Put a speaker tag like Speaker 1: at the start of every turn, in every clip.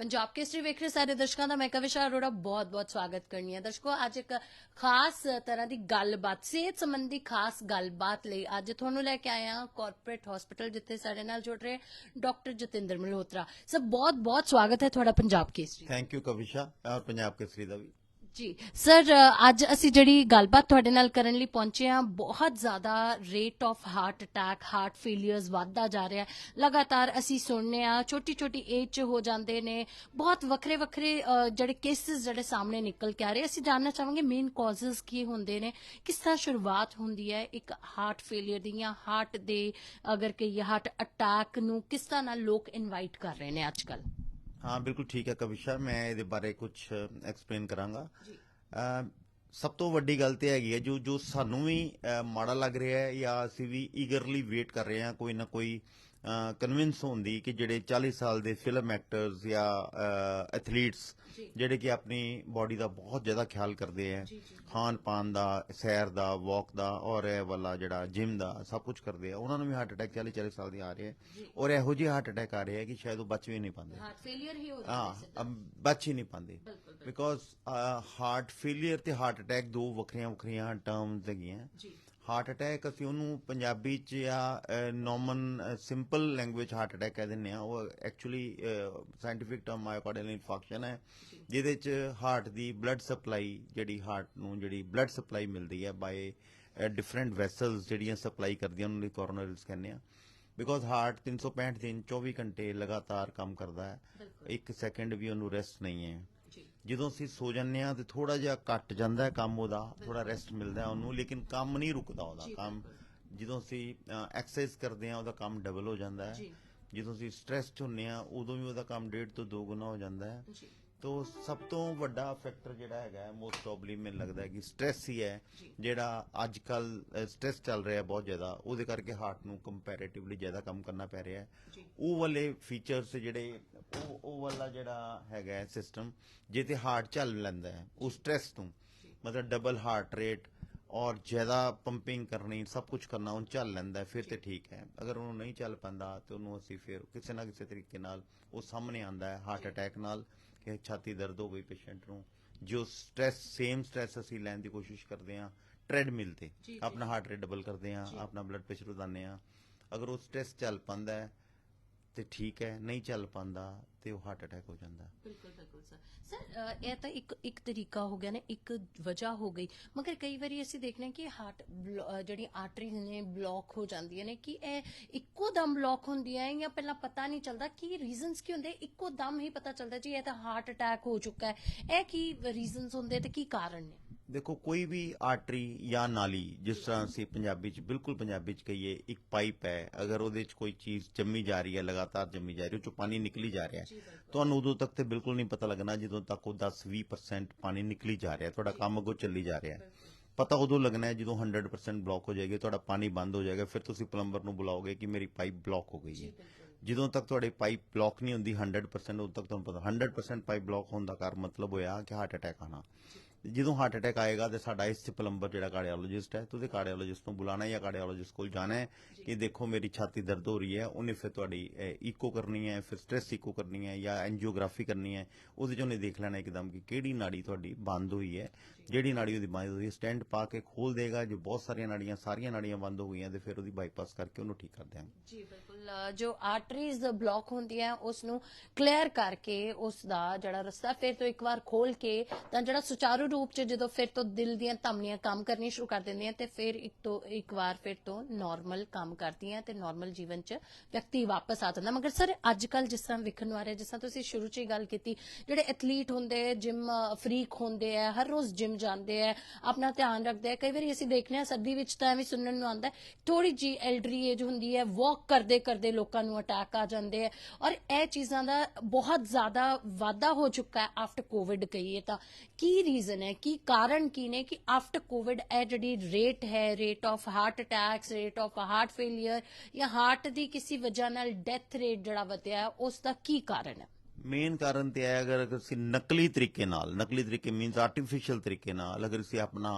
Speaker 1: ਪੰਜਾਬ ਕੇਸਰੀ ਵੇਖ ਰਹੇ ਸਾਰੇ ਦਰਸ਼ਕਾਂ ਦਾ, ਮੈਂ ਕਵਿਸ਼ਾ ਅਰੋੜਾ, ਬਹੁਤ-ਬਹੁਤ ਸਵਾਗਤ ਕਰਨੀ ਹੈ। ਦਰਸ਼ਕੋ, ਅੱਜ ਇੱਕ ਖਾਸ ਤਰ੍ਹਾਂ ਦੀ ਗੱਲਬਾਤ, ਸਿਹਤ ਸੰਬੰਧੀ ਖਾਸ ਗੱਲਬਾਤ ਲਈ ਅੱਜ ਤੁਹਾਨੂੰ ਲੈ ਕੇ ਆਇਆ ਕਾਰਪੋਰੇਟ ਹਸਪੀਟਲ ਜਿੱਥੇ ਸਾਡੇ ਨਾਲ ਜੁੜ ਰਹੇ ਡਾਕਟਰ ਜਤਿੰਦਰ ਮਲਹੋਤਰਾ। ਸਰ, ਬਹੁਤ-ਬਹੁਤ ਸਵਾਗਤ ਹੈ ਤੁਹਾਡਾ ਪੰਜਾਬ ਕੇਸਰੀ
Speaker 2: ਥੈਂਕ ਯੂ ਕਵਿਸ਼ਾ ਔਰ ਪੰਜਾਬ ਕੇਸਰੀ ਦਾ ਵੀ।
Speaker 1: ਜੀ, ਸਰ, ਅੱਜ ਅਸੀਂ ਜਿਹੜੀ ਗੱਲਬਾਤ ਤੁਹਾਡੇ ਨਾਲ ਕਰਨ ਲਈ ਪਹੁੰਚੇ ਹਾਂ, ਬਹੁਤ ਜ਼ਿਆਦਾ rate of heart attack heart failures ਵੱਧਦਾ ਜਾ ਰਿਹਾ ਹੈ। ਲਗਾਤਾਰ ਅਸੀਂ ਸੁਣਨੇ ਆ ਛੋਟੀ ਛੋਟੀ ਏਜ 'ਚ ਹੋ ਜਾਂਦੇ ਨੇ, ਬਹੁਤ ਵੱਖਰੇ ਵੱਖਰੇ ਜਿਹੜੇ ਕੇਸਿਸ ਜਿਹੜੇ ਸਾਹਮਣੇ ਨਿਕਲ ਕੇ ਆ ਰਹੇ। ਅਸੀਂ ਜਾਣਨਾ ਚਾਹਾਂਗੇ ਮੇਨ ਕਾਜ਼ਸ ਕੀ ਹੁੰਦੇ ਨੇ, ਕਿਸ ਤਰ੍ਹਾਂ ਸ਼ੁਰੂਆਤ ਹੁੰਦੀ ਹੈ ਇੱਕ ਹਾਰਟ ਫੇਲਿਅਰ ਦੀ ਜਾਂ ਹਾਰਟ ਦੇ, ਅਗਰ ਕਹੀਏ ਹਾਰਟ ਅਟੈਕ ਨੂੰ ਕਿਸ ਤਰ੍ਹਾਂ ਨਾਲ ਲੋਕ ਇਨਵਾਈਟ ਕਰ ਰਹੇ ਨੇ ਅੱਜ ਕੱਲ੍ਹ?
Speaker 2: ਹਾਂ ਬਿਲਕੁਲ ਠੀਕ ਹੈ ਕਵਿਸ਼ਾ ਮੈਂ ਇਹਦੇ ਬਾਰੇ ਕੁਝ ਐਕਸਪਲੇਨ ਕਰਾਂਗਾ। ਸਭ ਤੋਂ ਵੱਡੀ ਗੱਲ ਤੇ ਹੈਗੀ ਹੈ ਜੋ ਜੋ ਸਾਨੂੰ ਵੀ ਮਾੜਾ ਲੱਗ ਰਿਹਾ ਹੈ ਜਾਂ ਅਸੀਂ ਵੀ ਈਗਰਲੀ ਵੇਟ ਕਰ ਰਹੇ ਹਾਂ ਕੋਈ ਨਾ ਕੋਈ ਕਨਵਿੰਸ ਹੋਣ ਦੀ ਕਿ ਜਿਹੜੇ 40 ਸਾਲ ਦੇ ਫਿਲਮ ਐਕਟਰਸ ਜਾਂ ਐਥਲੀਟਸ ਜਿਹੜੇ ਕਿ ਆਪਣੀ ਬਾਡੀ ਦਾ ਬਹੁਤ ਜ਼ਿਆਦਾ ਖਿਆਲ ਕਰਦੇ ਹੈ ਖਾਣ ਪਾਨ ਦਾ ਸੈਰ ਦਾ ਵਾਕ ਦਾ ਔਰ ਇਹ ਵਾਲਾ ਜਿਹੜਾ ਜਿਮ ਦਾ ਸਭ ਕੁਝ ਕਰਦੇ ਆ ਉਹਨਾਂ ਨੂੰ ਵੀ ਹਾਰਟ ਅਟੈਕ 40 40 ਸਾਲ ਦੇ ਆ ਰਹੇ ਹੈ ਔਰ ਇਹੋ ਜਿਹੇ ਹਾਰਟ ਅਟੈਕ ਆ ਰਹੇ ਹੈ ਕਿ ਸ਼ਾਇਦ ਉਹ ਬਚ ਵੀ ਨਹੀਂ ਪਾਉਂਦੇ।
Speaker 1: ਹਾਰਟ ਫੇਲਿਅਰ ਹੀ ਹੋ
Speaker 2: ਹਾਂ ਅਮ ਬਚ ਹੀ ਨਹੀਂ ਪਾਉਂਦੇ। ਬਿਕੋਜ਼ ਹਾਰਟ ਫੇਲਿਅਰ ਤੇ ਹਾਰਟ ਅਟੈਕ ਦੋ ਵੱਖਰੀਆਂ ਵੱਖਰੀਆਂ ਟਰਮਸ ਹੈਗੀਆਂ।
Speaker 1: ਜੀ।
Speaker 2: ਹਾਰਟ ਅਟੈਕ ਅਸੀਂ ਉਹਨੂੰ ਪੰਜਾਬੀ ਚ ਜਾਂ normal simple language heart attack ਕਹਿ ਦਿੰਦੇ ਆ। ਉਹ actually scientific term myocardial infarction ਹੈ। ਜਿਹਦੇ ਚ ਹਾਰਟ ਦੀ ਬਲੱਡ ਸਪਲਾਈ ਜਿਹੜੀ ਹਾਰਟ ਨੂੰ ਜਿਹੜੀ ਬਲੱਡ ਸਪਲਾਈ ਮਿਲਦੀ ਹੈ ਬਾਈ ਡਿਫਰੈਂਟ ਵੈਸਲਸ ਜਿਹੜੀਆਂ ਸਪਲਾਈ ਕਰਦੀਆਂ ਉਹਨਾਂ ਨੂੰ ਕੋਰੋਨਰੀਜ਼ ਕਹਿੰਦੇ ਆ। ਬਿਕੋਜ਼ ਹਾਰਟ 365 ਦਿਨ 24 ਘੰਟੇ ਲਗਾਤਾਰ ਕੰਮ ਕਰਦਾ ਹੈ। ਇੱਕ ਸੈਕਿੰਡ ਵੀ ਉਹਨੂੰ ਰੈਸਟ ਨਹੀਂ ਹੈ। ਜਦੋਂ ਅਸੀਂ ਸੋ ਜੰਨੇ ਆ ਤੇ ਥੋੜਾ ਜਿਹਾ ਘਟ ਜਾਂਦਾ ਹੈ ਕੰਮ ਉਹਦਾ ਥੋੜਾ ਰੈਸਟ ਮਿਲਦਾ ਹੈ ਉਹਨੂੰ ਲੇਕਿਨ ਕੰਮ ਨਹੀਂ ਰੁਕਦਾ ਉਹਦਾ ਕੰਮ ਜਦੋਂ ਅਸੀਂ ਐਕਸਰਸਾਈਜ਼ ਕਰਦੇ ਆ ਉਹਦਾ ਕੰਮ ਡਬਲ ਹੋ ਜਾਂਦਾ ਹੈ। ਜਦੋਂ ਅਸੀਂ ਸਟ੍ਰੈਸਡ ਹੁੰਨੇ ਆ ਉਦੋਂ ਵੀ ਉਹਦਾ ਕੰਮ ਡੇਢ ਤੋਂ ਦੋ ਗੁਣਾ ਹੋ ਜਾਂਦਾ ਹੈ। ਤੋ ਸਭ ਤੋਂ ਵੱਡਾ ਫੈਕਟਰ ਜਿਹੜਾ ਹੈਗਾ ਮੋਸਟ ਪ੍ਰੋਬਬਲੀ ਮੈਨੂੰ ਲੱਗਦਾ ਹੈ ਕਿ ਸਟ੍ਰੈਸ ਹੀ ਹੈ ਜਿਹੜਾ ਅੱਜ ਕੱਲ ਸਟ੍ਰੈਸ ਚੱਲ ਰਿਹਾ ਬਹੁਤ ਜ਼ਿਆਦਾ ਉਹਦੇ ਕਰਕੇ ਹਾਰਟ ਨੂੰ ਕੰਪੈਰੀਟਿਵਲੀ ਜ਼ਿਆਦਾ ਕੰਮ ਕਰਨਾ ਪੈ ਰਿਹਾ ਹੈ। ਉਹ ਵਾਲੇ ਫੀਚਰਸ ਜਿਹੜੇ ਉਹ ਉਹ ਵਾਲਾ ਜਿਹੜਾ ਹੈਗਾ ਸਿਸਟਮ ਜੇ ਤੇ ਹਾਰਟ ਚੱਲ ਲੈਂਦਾ ਹੈ ਉਹ ਸਟ੍ਰੈਸ ਤੋਂ ਮਤਲਬ ਡਬਲ ਹਾਰਟ ਰੇਟ ਔਰ ਜ਼ਿਆਦਾ ਪੰਪਿੰਗ ਕਰਨੀ ਸਭ ਕੁਝ ਕਰਨਾ ਉਹ ਚੱਲ ਲੈਂਦਾ ਫਿਰ ਤੇ ਠੀਕ ਹੈ। ਅਗਰ ਉਹਨੂੰ ਨਹੀਂ ਚੱਲ ਪੈਂਦਾ ਤੇ ਉਹਨੂੰ ਅਸੀਂ ਫਿਰ ਕਿਸੇ ਨਾ ਕਿਸੇ ਤਰੀਕੇ ਨਾਲ ਉਹ ਸਾਹਮਣੇ ਆਂਦਾ ਹੈ ਹਾਰਟ ਅਟੈਕ ਨਾਲ। ਕਿ ਛਾਤੀ ਦਰਦ ਹੋ ਗਈ ਪੇਸ਼ੈਂਟ ਨੂੰ ਜੋ ਸਟ੍ਰੈਸ ਸੇਮ ਸਟ੍ਰੈਸ ਅਸੀਂ ਲੈਣ ਦੀ ਕੋਸ਼ਿਸ਼ ਕਰਦੇ ਹਾਂ ਟ੍ਰੈਡਮਿਲ ਤੇ। ਆਪਣਾ ਹਾਰਟ ਰੇਟ ਡਬਲ ਕਰਦੇ ਹਾਂ ਆਪਣਾ ਬਲੱਡ ਪ੍ਰੈਸ਼ਰ ਵਧਾਉਂਦੇ ਹਾਂ ਅਗਰ ਉਹ ਸਟ੍ਰੈਸ ਚੱਲ ਪੈਂਦਾ ਹੈ ਤੇ ਠੀਕ ਹੈ, ਨਹੀਂ ਚੱਲ ਪਾਉਂਦਾ ਤੇ ਉਹ ਹਾਰਟ ਅਟੈਕ ਹੋ ਜਾਂਦਾ।
Speaker 1: ਬਿਲਕੁਲ ਬਿਲਕੁਲ ਸਰ ਸਰ ਇਹ ਤਾਂ ਇੱਕ ਇੱਕ ਤਰੀਕਾ ਹੋ ਗਿਆ ਨਾ, ਇੱਕ ਵਜ੍ਹਾ ਹੋ ਗਈ। ਮਗਰ ਕਈ ਵਾਰੀ ਅਸੀਂ ਦੇਖਦੇ ਹਾਂ ਕਿ ਹਾਰਟ ਜਿਹੜੀ ਆਰਟਰੀਜ਼ ਨੇ ਬਲੌਕ ਹੋ ਜਾਂਦੀਆਂ ਨੇ, ਕਿ ਇਹ ਇੱਕੋ ਦਮ ਬਲੌਕ ਹੁੰਦੀਆਂ ਹੈ ਜਾਂ ਪਹਿਲਾਂ ਪਤਾ ਨਹੀਂ ਚੱਲਦਾ, ਕੀ ਰੀਜ਼ਨਸ ਕੀ ਹੁੰਦੇ, ਇੱਕੋ ਦਮ ਹੀ ਪਤਾ ਚੱਲਦਾ ਜੀ, ਇਹ ਤਾਂ ਹਾਰਟ ਅਟੈਕ ਹੋ ਚੁੱਕਾ ਹੈ। ਇਹ ਕੀ ਰੀਜ਼ਨਸ ਹੁੰਦੇ ਤੇ ਕੀ ਕਾਰਨ ਨੇ?
Speaker 2: ਦੇਖੋ ਕੋਈ ਵੀ ਆਰਟਰੀ ਜਾਂ ਨਾਲੀ ਜਿਸ ਤਰ੍ਹਾਂ ਅਸੀਂ ਪੰਜਾਬੀ ਚ ਬਿਲਕੁਲ ਪੰਜਾਬੀ ਚ ਕਹੀਏ ਇੱਕ ਪਾਈਪ ਹੈ ਅਗਰ ਉਹਦੇ ਚ ਕੋਈ ਚੀਜ਼ ਜੰਮੀ ਜਾ ਰਹੀ ਹੈ ਲਗਾਤਾਰ ਜੰਮੀ ਜਾ ਰਹੀ ਹੈ ਉਹ ਚੋਂ ਪਾਣੀ ਨਿਕਲੀ ਜਾ ਰਿਹਾ ਹੈ। ਤੁਹਾਨੂੰ ਉਦੋਂ ਤੱਕ ਤੇ ਬਿਲਕੁਲ ਨਹੀਂ ਪਤਾ ਲੱਗਣਾ ਜਦੋਂ ਤੱਕ ਉਹ 10-20% ਪਾਣੀ ਨਿਕਲੀ ਜਾ ਰਿਹਾ ਤੁਹਾਡਾ ਕੰਮ ਅੱਗੋਂ ਚੱਲੀ ਜਾ ਰਿਹਾ ਹੈ। ਪਤਾ ਉਦੋਂ ਲੱਗਣਾ ਹੈ ਜਦੋਂ 100% ਬਲੌਕ ਹੋ ਜਾਏਗੀ ਤੁਹਾਡਾ ਪਾਣੀ ਬੰਦ ਹੋ ਜਾਏਗਾ ਫਿਰ ਤੁਸੀਂ ਪਲੰਬਰ ਨੂੰ ਬੁਲਾਓਗੇ ਕਿ ਮੇਰੀ ਪਾਈਪ ਬਲੌਕ ਹੋ ਗਈ ਹੈ। ਜਦੋਂ ਤੱਕ ਤੁਹਾਡੀ ਪਾਈਪ ਬਲੌਕ ਨਹੀਂ ਹੁੰਦੀ 100% ਉਦੋਂ ਤੱਕ ਤੁਹਾਨੂੰ ਪਤਾ 100% ਪਾਈਪ ਬਲੌਕ ਹੋਣ ਦਾ ਕਾਰਨ ਮਤਲਬ ਹੋਇਆ ਕਿ ਹਾਰਟ ਅਟੈਕ ਆਣਾ ਜਦੋਂ ਹਾਰਟ ਅਟੈਕ ਆਏਗਾ ਤੇ ਸਾਡਾ ਇਸ ਪਲੰਬਰ ਜਿਹੜਾ ਕਾਰਡੀਓਲੋਜਿਸਟ ਹੈ ਤੁਸੀਂ ਕਾਰਡੀਓਲੋਜਿਸਟ ਨੂੰ ਬੁਲਾਣਾ ਜਾਂ ਕਾਰਡੀਓਲੋਜਿਸਟ ਕੋਲ ਜਾਣਾ ਹੈ ਕਿ ਦੇਖੋ ਮੇਰੀ ਛਾਤੀ ਦਰਦ ਹੋ ਰਹੀ ਹੈ ਉਹਨੇ ਫਿਰ ਤੁਹਾਡੀ ਈਕੋ ਕਰਨੀ ਹੈ ਫਿਰ ਸਟ੍ਰੈਸ ਈਕੋ ਕਰਨੀ ਹੈ ਜਾਂ ਐਂਜੀਓਗ੍ਰਾਫੀ ਕਰਨੀ ਹੈ ਉਹਦੇ ਚ ਉਹਨੇ ਦੇਖ ਲੈਣਾ ਇੱਕਦਮ ਕਿ ਕਿਹੜੀ ਨਾੜੀ ਤੁਹਾਡੀ ਬੰਦ ਹੋਈ ਹੈ। ਜਿਹੜੀ ਨਾੜੀ ਉਹਦੀ ਬੰਦ ਹੋਈ ਹੈ ਸਟੈਂਡ ਪਾ ਕੇ ਖੋਲ ਦੇਗਾ ਜੋ ਬਹੁਤ ਸਾਰੀਆਂ ਨਾੜੀਆਂ ਸਾਰੀਆਂ ਨਾੜੀਆਂ ਬੰਦ ਹੋ ਗਈਆਂ ਤੇ ਫਿਰ ਉਹਦੀ ਬਾਈਪਾਸ ਕਰਕੇ ਉਹਨੂੰ ਠੀਕ ਕਰ ਦਿਆਂਗੇ।
Speaker 1: ਜੀ ਬਿਲਕੁਲ। ਜੋ ਆਰਟਰੀਜ਼ ਬਲੌਕ ਹੁੰਦੀਆਂ ਉਸ ਨੂੰ ਕਲੀਅਰ ਕਰਕੇ ਉਸ ਦਾ ਜਿਹੜਾ ਰਸਤਾ ਫਿਰ ਤੋਂ ਇੱਕ ਵਾਰ ਖੋਲ ਕੇ ਤਾਂ ਜਿਹੜਾ ਸੁਚਾਰੂ ਰੂਪ ਚ ਜਦੋਂ ਫਿਰ ਤੋਂ ਦਿਲ ਦੀਆਂ ਧਮਨੀਆਂ ਕੰਮ ਕਰਨੀ ਸ਼ੁਰੂ ਕਰ ਦਿੰਦੀਆਂ ਤੇ ਫਿਰ ਇੱਕ ਤੋਂ, ਇੱਕ ਵਾਰ ਫਿਰ ਤੋਂ ਨਾਰਮਲ ਕੰਮ ਕਰਦੀਆਂ ਤੇ ਨਾਰਮਲ ਜੀਵਨ ਚ ਵਿਅਕਤੀ ਵਾਪਸ ਆ ਜਾਂਦਾ। ਮਗਰ ਸਰ ਅੱਜ ਕੱਲ ਜਿਸ ਤਰ੍ਹਾਂ ਵਿਖਣ ਨੂੰ ਜਿਸ ਤਰ੍ਹਾਂ ਤੁਸੀਂ ਸ਼ੁਰੂ ਚ ਹੀ ਗੱਲ ਕੀਤੀ, ਜਿਹੜੇ ਐਥਲੀਟ ਹੁੰਦੇ ਜਿਮ ਫਰੀਕ ਹੁੰਦੇ ਆ, ਹਰ ਰੋਜ਼ ਜਿਮ ਜਾਂਦੇ ਆ, ਆਪਣਾ ਧਿਆਨ ਰੱਖਦੇ ਆ, ਕਈ ਵਾਰੀ ਅਸੀਂ ਦੇਖਦੇ ਆ, ਸਰਦੀ ਵਿੱਚ ਤਾਂ ਐਵੇਂ ਸੁਣਨ ਨੂੰ ਆਉਂਦਾ ਥੋੜੀ ਜੀ ਐਲਡਰੀ ਏਜ ਹੁੰਦੀ ਹੈ ਵਾਕ ਕਰਦੇ ਕਰਦੇ ਲੋਕਾਂ ਨੂੰ ਅਟੈਕ ਆ ਜਾਂਦੇ ਆ। ਔਰ ਇਹ ਚੀਜ਼ਾਂ ਦਾ ਬਹੁਤ ਜ਼ਿਆਦਾ ਵਾਧਾ ਹੋ ਚੁੱਕਾ ਹੈ ਆਫਟਰ ਕੋਵਿਡ ਕਹੀਏ ਤਾਂ। ਕੀ ਰੀਜ਼ਨ ਹੈ? ਕੀ ਕਾਰਨ ਕੀ ਨੇ ਕਿ ਆਫਟਰ ਕੋਵਿਡ ਇਹ ਜਿਹੜੀ ਰੇਟ ਹੈ rate of heart attacks rate of heart failure ਜਾਂ ਹਾਰਟ ਦੀ ਕਿਸੇ ਵਜ੍ਹਾ ਨਾਲ ਡੈਥ ਰੇਟ ਜਿਹੜਾ ਵਧਿਆ ਉਸ ਦਾ ਕੀ ਕਾਰਨ ਹੈ?
Speaker 2: ਮੇਨ ਕਾਰਨ ਤੇ ਹੈ ਅਗਰ ਅਸੀਂ ਨਕਲੀ ਤਰੀਕੇ ਨਾਲ ਨਕਲੀ ਤਰੀਕੇ ਮੀਨਸ ਆਰਟੀਫੀਸ਼ੀਅਲ ਤਰੀਕੇ ਨਾਲ ਅਗਰ ਅਸੀਂ ਆਪਣਾ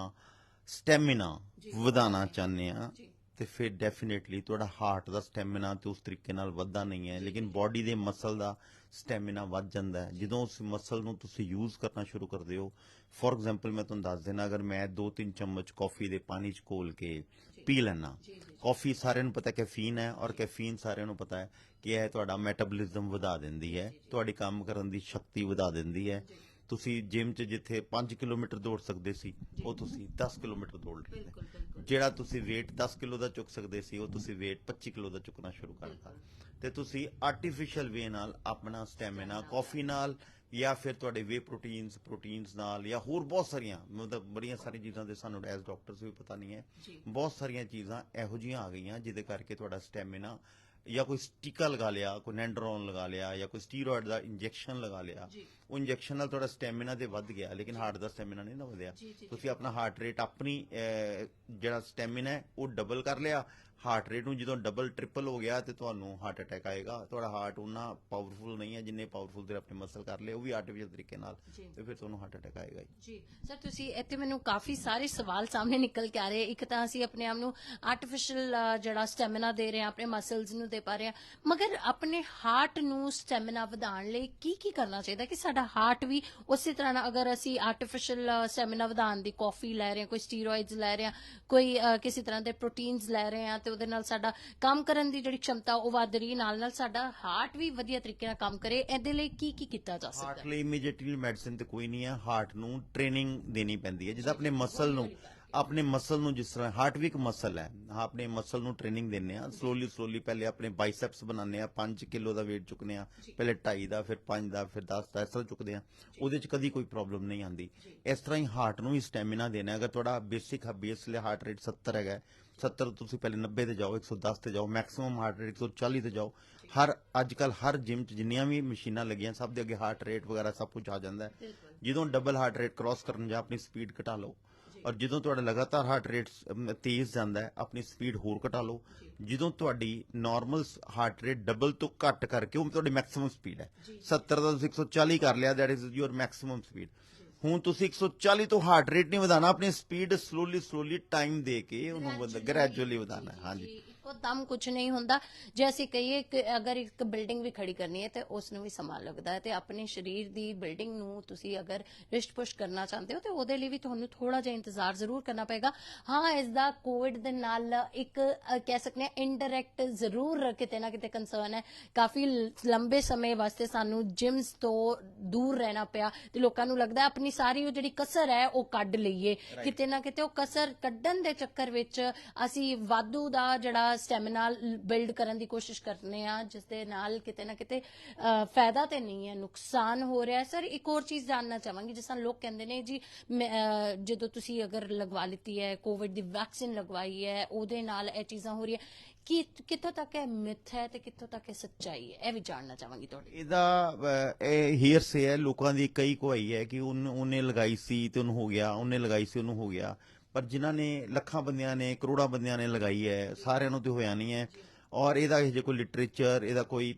Speaker 2: ਸਟੈਮਿਨਾ ਵਧਾਉਣਾ ਚਾਹੁੰਦੇ ਆ ਤੇ ਫਿਰ ਡੈਫੀਨਿਟਲੀ ਤੁਹਾਡਾ ਹਾਰਟ ਦਾ ਸਟੈਮਿਨਾ ਤੇ ਉਸ ਤਰੀਕੇ ਨਾਲ ਵੱਧਦਾ ਨਹੀਂ ਹੈ ਲੇਕਿਨ ਬਾਡੀ ਦੇ ਮਸਲ ਦਾ ਸਟੈਮਿਨਾ ਵੱਧ ਜਾਂਦਾ ਹੈ। ਜਦੋਂ ਉਸ ਮਸਲ ਨੂੰ ਤੁਸੀਂ ਯੂਜ਼ ਕਰਨਾ ਸ਼ੁਰੂ ਕਰਦੇ ਹੋ ਫੋਰ ਐਗਜ਼ਾਮਪਲ ਮੈਂ ਤੁਹਾਨੂੰ ਦੱਸ ਦੇਣਾ ਅਗਰ ਮੈਂ 2-3 ਚਮਚ ਕਾਫੀ ਦੇ ਪਾਣੀ 'ਚ ਘੋਲ ਕੇ ਪੀ ਲੈਣਾ ਕਾਫੀ ਸਾਰਿਆਂ ਨੂੰ ਪਤਾ ਕੈਫੀਨ ਹੈ ਔਰ ਕੈਫੀਨ ਸਾਰਿਆਂ ਨੂੰ ਪਤਾ ਹੈ ਕਿ ਇਹ ਤੁਹਾਡਾ ਮੈਟਾਬੋਲਿਜ਼ਮ ਵਧਾ ਦਿੰਦੀ ਹੈ ਤੁਹਾਡੀ ਕੰਮ ਕਰਨ ਦੀ ਸ਼ਕਤੀ ਵਧਾ ਦਿੰਦੀ ਹੈ। ਤੁਸੀਂ ਜਿਮ 'ਚ ਜਿੱਥੇ 5 ਕਿਲੋਮੀਟਰ ਦੌੜ ਸਕਦੇ ਸੀ ਉਹ ਤੁਸੀਂ 10 ਕਿਲੋਮੀਟਰ ਦੌੜ ਰਹੇ ਹੋ ਜਿਹੜਾ ਤੁਸੀਂ weight 10 ਕਿਲੋ ਦਾ ਚੁੱਕ ਸਕਦੇ ਸੀ ਉਹ ਤੁਸੀਂ weight 25 ਕਿਲੋ ਦਾ ਚੁੱਕਣਾ ਸ਼ੁਰੂ ਕਰਤਾ ਤੇ ਤੁਸੀਂ ਆਰਟੀਫੀਸ਼ੀਅਲ ਵੇ ਨਾਲ ਆਪਣਾ ਸਟੈਮਿਨਾ ਕਾਫੀ ਨਾਲ ਜਾਂ ਫਿਰ ਤੁਹਾਡੇ ਵੇ ਪ੍ਰੋਟੀਨਸ ਪ੍ਰੋਟੀਨਸ ਨਾਲ ਜਾਂ ਹੋਰ ਬਹੁਤ ਸਾਰੀਆਂ ਮਤਲਬ ਬੜੀਆਂ ਸਾਰੀਆਂ ਚੀਜ਼ਾਂ ਦੇ ਸਾਨੂੰ ਐਸ ਡਾਕਟਰਸ ਵੀ ਪਤਾ ਨਹੀਂ ਹੈ। ਬਹੁਤ ਸਾਰੀਆਂ ਚੀਜ਼ਾਂ ਇਹੋ ਜਿਹੀਆਂ ਆ ਗਈਆਂ ਜਿਹਦੇ ਕਰਕੇ ਤੁਹਾਡਾ ਸਟੈਮਿਨਾ ਜਾਂ ਕੋਈ ਟੀਕਾ ਲਗਾ ਲਿਆ ਕੋਈ ਨੈਂਡਰੋਨ ਲਗਾ ਲਿਆ ਜਾਂ ਕੋਈ ਸਟੀਰੋਇਡ ਦਾ ਇੰਜੈਕਸ਼ਨ ਲਗਾ ਲਿਆ ਉਹ ਇੰਜੈਕਸ਼ਨ ਨਾਲ ਤੁਹਾਡਾ ਸਟੈਮਿਨਾ ਤੇ ਵੱਧ ਗਿਆ ਲੇਕਿਨ ਹਾਰਟ ਦਾ ਸਟੈਮਿਨਾ ਨਹੀਂ ਨਾ ਵਧਿਆ ਤੁਸੀਂ ਆਪਣਾ ਹਾਰਟ ਰੇਟ ਆਪਣੀ ਜਿਹੜਾ ਸਟੈਮਿਨਾ ਹੈ ਉਹ ਡਬਲ ਕਰ ਲਿਆ ਹਾਰਟ ਰੇਟ ਨੂੰ ਜਦੋਂ ਡਬਲ ਟ੍ਰਿਪਲ ਹੋ ਗਿਆ ਤੇ ਤੁਹਾਨੂੰ ਹਾਰਟ ਅਟੈਕ ਆਏਗਾ। ਤੁਹਾਡਾ ਹਾਰਟ ਉਹਨਾਂ ਪਾਵਰਫੁਲ ਨਹੀਂ ਹੈ ਜਿੰਨੇ ਪਾਵਰਫੁਲ ਤੇ ਆਪਣੇ ਮਸਲ ਕਰ ਲਏ ਉਹ ਵੀ ਆਰਟੀਫੀਸ਼ੀਅਲ ਤਰੀਕੇ ਨਾਲ ਤੇ ਫਿਰ ਤੁਹਾਨੂੰ ਹਾਰਟ ਅਟੈਕ ਆਏਗਾ
Speaker 1: ਜੀ। ਸਰ ਤੁਸੀਂ ਇੱਥੇ ਮੈਨੂੰ ਕਾਫੀ ਸਾਰੇ ਸਵਾਲ ਸਾਹਮਣੇ ਨਿਕਲ ਕੇ ਆ ਰਹੇ ਇੱਕ ਤਾਂ ਅਸੀਂ ਆਪਣੇ ਆਪ ਨੂੰ ਆਰਟੀਫੀਸ਼ੀਅਲ ਜਿਹੜਾ ਸਟੈਮਿਨਾ ਦੇ ਰਹੇ ਹਾਂ ਆਪਣੇ ਮਸਲਸ ਨੂੰ ਦੇ ਪਾ ਰਹੇ ਹਾਂ ਮਗਰ ਆਪਣੇ ਹਾਰਟ ਨੂੰ ਸਟੈਮਿਨਾ ਵਧਾਉਣ ਲਈ ਕੀ ਕੀ ਕਰਨਾ ਚਾਹੀਦਾ ਕਿ ਸਾਡਾ ਹਾਰਟ ਵੀ ਉਸੇ ਤਰ੍ਹਾਂ ਨਾਲ ਅਗਰ ਅਸੀਂ ਆਰਟੀਫੀਸ਼ੀਅਲ ਸਟੈਮਿਨਾ ਵਧਾਉਣ ਦੀ ਕਾਫੀ ਲੈ ਰਹੇ ਹਾਂ ਕੋਈ ਸਟੀਰੋਇਡਸ ਲੈ ਰਹੇ ਹਾਂ ਕੋਈ ਕਿਸੇ ਤਰ੍ਹਾਂ ਦੇ ਪ੍ਰੋਟੀਨਸ ਲੈ ਰਹੇ ਤੇ ਉਹਦੇ ਨਾਲ ਸਾਡਾ ਕੰਮ ਕਰਨ ਦੀ ਜਿਹੜੀ क्षमता ਉਹ ਵੱਧ ਰਹੀ ਨਾਲ ਨਾਲ ਸਾਡਾ ਹਾਰਟ ਵੀ ਵਧੀਆ ਤਰੀਕੇ ਨਾਲ ਕੰਮ ਕਰੇ ਇਹਦੇ ਲਈ ਕੀ ਕੀ ਕੀਤਾ ਜਾ ਸਕਦਾ
Speaker 2: ਹਾਰਟ
Speaker 1: ਹੈ
Speaker 2: ਲਈ ਇਮੀਡੀਏਟਲੀ ਮੈਡੀਸਿਨ ਤੇ ਕੋਈ ਨਹੀਂ ਹੈ ਹਾਰਟ ਨੂੰ ਟ੍ਰੇਨਿੰਗ ਦੇਣੀ ਪੈਂਦੀ ਹੈ ਜਿੱਦਾਂ ਆਪਣੇ ਮਸਲ ਨੂੰ ਆਪਣੇ ਮਸਲ ਨੂੰ ਜਿਸ ਤਰ੍ਹਾਂ ਹਾਰਟ ਵੀ ਇੱਕ ਮਸਲ ਹੈ ਹਾਂ ਆਪਣੇ ਮਸਲ ਨੂੰ ਟ੍ਰੇਨਿੰਗ ਦਿੰਨੇ ਆ ਸਲੋਲੀ ਸਲੋਲੀ ਪਹਿਲੇ ਆਪਣੇ ਬਾਈਸੈਪਸ ਬਣਾਉਂਦੇ ਆ 5 ਕਿਲੋ ਦਾ weight ਚੁੱਕਨੇ ਆ ਪਹਿਲੇ 2.5 ਦਾ ਫਿਰ 5 ਦਾ ਫਿਰ 10 ਦਾ ਇਸ ਤਰ੍ਹਾਂ ਚੁੱਕਦੇ ਆ ਉਹਦੇ ਚ ਕਦੀ ਕੋਈ ਪ੍ਰੋਬਲਮ ਨਹੀਂ ਆਂਦੀ ਇਸ ਤਰ੍ਹਾਂ ਹੀ ਹਾਰਟ ਨੂੰ ਵੀ ਸਟੈਮਿਨਾ ਦੇਣਾ ਹੈ। ਅਗਰ ਤੁਹਾਡਾ ਬੇਸਿਕ ਬੇਸ ਲਈ ਹਾਰਟ ਰੇਟ 70 ਹੈਗਾ ਹੈ, 70 ਤੋਂ ਤੁਸੀਂ ਪਹਿਲੇ 90 ਤੇ ਜਾਓ 110 ਤੇ ਜਾਓ ਮੈਕਸਿਮਮ ਹਾਰਟ ਰੇਟ 140 ਤੇ ਜਾਓ। ਹਰ ਅੱਜ ਕੱਲ ਹਰ ਜਿਮ ਚ ਜਿੰਨੀਆਂ ਵੀ ਮਸ਼ੀਨਾਂ ਲੱਗੀਆਂ ਸਭ ਦੇ ਅੱਗੇ ਹਾਰਟ ਰੇਟ ਵਗੈਰਾ ਸਭ ਕੁਝ ਆ ਜਾਂਦਾ ਹੈ। ਜਦੋਂ ਡਬਲ ਹਾਰਟ ਰੇਟ ਕ੍ਰਾਸ ਕਰਨ ਜਾ ਆਪਣੀ ਸਪੀਡ ਘਟਾ ਲਓ ਔਰ ਜਦੋਂ ਤੁਹਾਡਾ ਲਗਾਤਾਰ ਹਾਰਟ ਰੇਟ ਤੇਜ਼ ਜਾਂਦਾ ਹੈ ਆਪਣੀ ਸਪੀਡ ਹੋਰ ਘਟਾ ਲਓ। ਜਦੋਂ ਤੁਹਾਡੀ ਨਾਰਮਲ ਹਾਰਟ ਰੇਟ ਡਬਲ ਤੋਂ ਘੱਟ ਕਰਕੇ ਉਹ ਤੁਹਾਡੀ ਮੈਕਸਿਮਮ ਸਪੀਡ ਹੈ। 70 ਦਾ ਤੁਸੀਂ 140 ਕਰ ਲਿਆ that is your maximum speed ਹੁਣ ਤੁਸੀਂ 140 ਤੋਂ ਹਾਰਟ ਰੇਟ ਨਹੀਂ ਵਧਾਣਾ ਆਪਣੀ ਸਪੀਡ ਸਲੋਲੀ ਸਲੋਲੀ ਟਾਈਮ ਦੇ ਕੇ ਉਹਨੂੰ ਗ੍ਰੈਜੂਅਲੀ ਵਧਾਣਾ ਹਾਂਜੀ।
Speaker 1: ਇੱਕੋ ਦਮ ਕੁਝ ਨਹੀਂ ਹੁੰਦਾ। ਜੇ ਅਸੀਂ ਕਹੀਏ ਕਿ ਅਗਰ ਇੱਕ ਬਿਲਡਿੰਗ ਵੀ ਖੜੀ ਕਰਨੀ ਹੈ ਤੇ ਉਸ ਨੂੰ ਵੀ ਸਮਾਂ ਲੱਗਦਾ ਹੈ ਤੇ ਆਪਣੇ ਸਰੀਰ ਦੀ ਬਿਲਡਿੰਗ ਨੂੰ ਤੁਸੀਂ ਅਗਰ ਰਿਸ਼ਟ ਪੁਸ਼ ਕਰਨਾ ਚਾਹੁੰਦੇ ਹੋ ਤੇ ਉਹਦੇ ਲਈ ਵੀ ਤੁਹਾਨੂੰ ਥੋੜਾ ਜਿਹਾ ਇੰਤਜ਼ਾਰ ਜ਼ਰੂਰ ਕਰਨਾ ਪਏਗਾ। ਹਾਂ ਇਸ ਦਾ ਕੋਵਿਡ ਦੇ ਨਾਲ ਇੱਕ ਕਹਿ ਸਕਨੇ ਇਨਡਾਇਰੈਕਟ ਜ਼ਰੂਰ ਕਿਤੇ ਨਾ ਕਿਤੇ ਕੰਸਰਨ ਹੈ। ਕਾਫੀ ਲੰਬੇ ਸਮੇਂ ਵਾਸਤੇ ਸਾਨੂੰ ਜਿਮਸ ਤੋਂ ਦੂਰ ਰਹਿਣਾ ਪਿਆ ਤੇ ਲੋਕਾਂ ਨੂੰ ਲੱਗਦਾ ਆਪਣੀ ਸਾਰੀ ਉਹ ਜਿਹੜੀ ਕਸਰ ਹੈ ਉਹ ਕੱਢ ਲਈਏ। ਕਿਤੇ ਨਾ ਕਿਤੇ ਉਹ ਕਸਰ ਕੱਢਣ ਦੇ ਚੱਕਰ ਵਿੱਚ ਅਸੀਂ ਵਾਧੂ ਦਾ ਜਿਹੜਾ ਸਟੈਮਿਨਾ ਬਿਲਡ ਕਰਨ ਦੀ ਕੋਸ਼ਿਸ਼ ਕਰਨੇ ਆ ਜਿਸ ਦੇ ਨਾਲ ਕਿਤੇ ਨਾ ਕਿਤੇ ਫਾਇਦਾ ਤੇ ਨਹੀਂ ਹੈ ਨੁਕਸਾਨ ਹੋ ਰਿਹਾ ਹੈ। ਸਰ ਇੱਕ ਹੋਰ ਚੀਜ਼ ਜਾਣਨਾ ਚਾਹਾਂਗੀ ਜਿਸ ਤਰ੍ਹਾਂ ਲੋਕ ਕਹਿੰਦੇ ਨੇ ਜੀ ਜਦੋਂ ਤੁਸੀਂ ਅਗਰ ਲਗਵਾ ਲਿੱਤੀ ਹੈ ਕੋਵਿਡ ਦੀ ਵੈਕਸੀਨ ਲਗਵਾਈ ਹੈ ਉਹਦੇ ਨਾਲ ਇਹ ਚੀਜ਼ਾਂ ਹੋ ਰਹੀਆਂ ਕਿ ਕਿੱਥੋਂ ਤੱਕ ਇਹ ਮਿਥ ਹੈ ਤੇ ਕਿੱਥੋਂ ਤੱਕ ਇਹ ਸੱਚਾਈ ਹੈ? ਇਹ ਵੀ ਜਾਣਨਾ ਚਾਹਾਂਗੀ ਤੁਹਾਡੇ
Speaker 2: ਇਹਦਾ ਅਹ, ਇਹ ਹੀਅਰਸੇ ਹੈ ਲੋਕਾਂ ਦੀ ਕਈ ਕੋਈ ਹੈ ਕਿ ਉਹਨੇ ਲਗਾਈ ਸੀ ਤੇ ਉਹਨੂੰ ਹੋ ਗਿਆ ਉਹਨੇ ਲਗਾਈ ਸੀ ਉਹਨੂੰ ਹੋ ਗਿਆ। ਪਰ ਜਿਨ੍ਹਾਂ ਨੇ ਲੱਖਾਂ ਬੰਦਿਆਂ ਨੇ, ਕਰੋੜਾਂ ਬੰਦਿਆਂ ਨੇ ਲਗਾਈ ਹੈ, ਸਾਰਿਆਂ ਨੂੰ ਤੇ ਹੋਇਆ ਨਹੀਂ ਹੈ। ਔਰ ਇਹਦਾ ਇਹ ਜੇ ਕੋਈ ਲਿਟਰੇਚਰ ਇਹਦਾ ਕੋਈ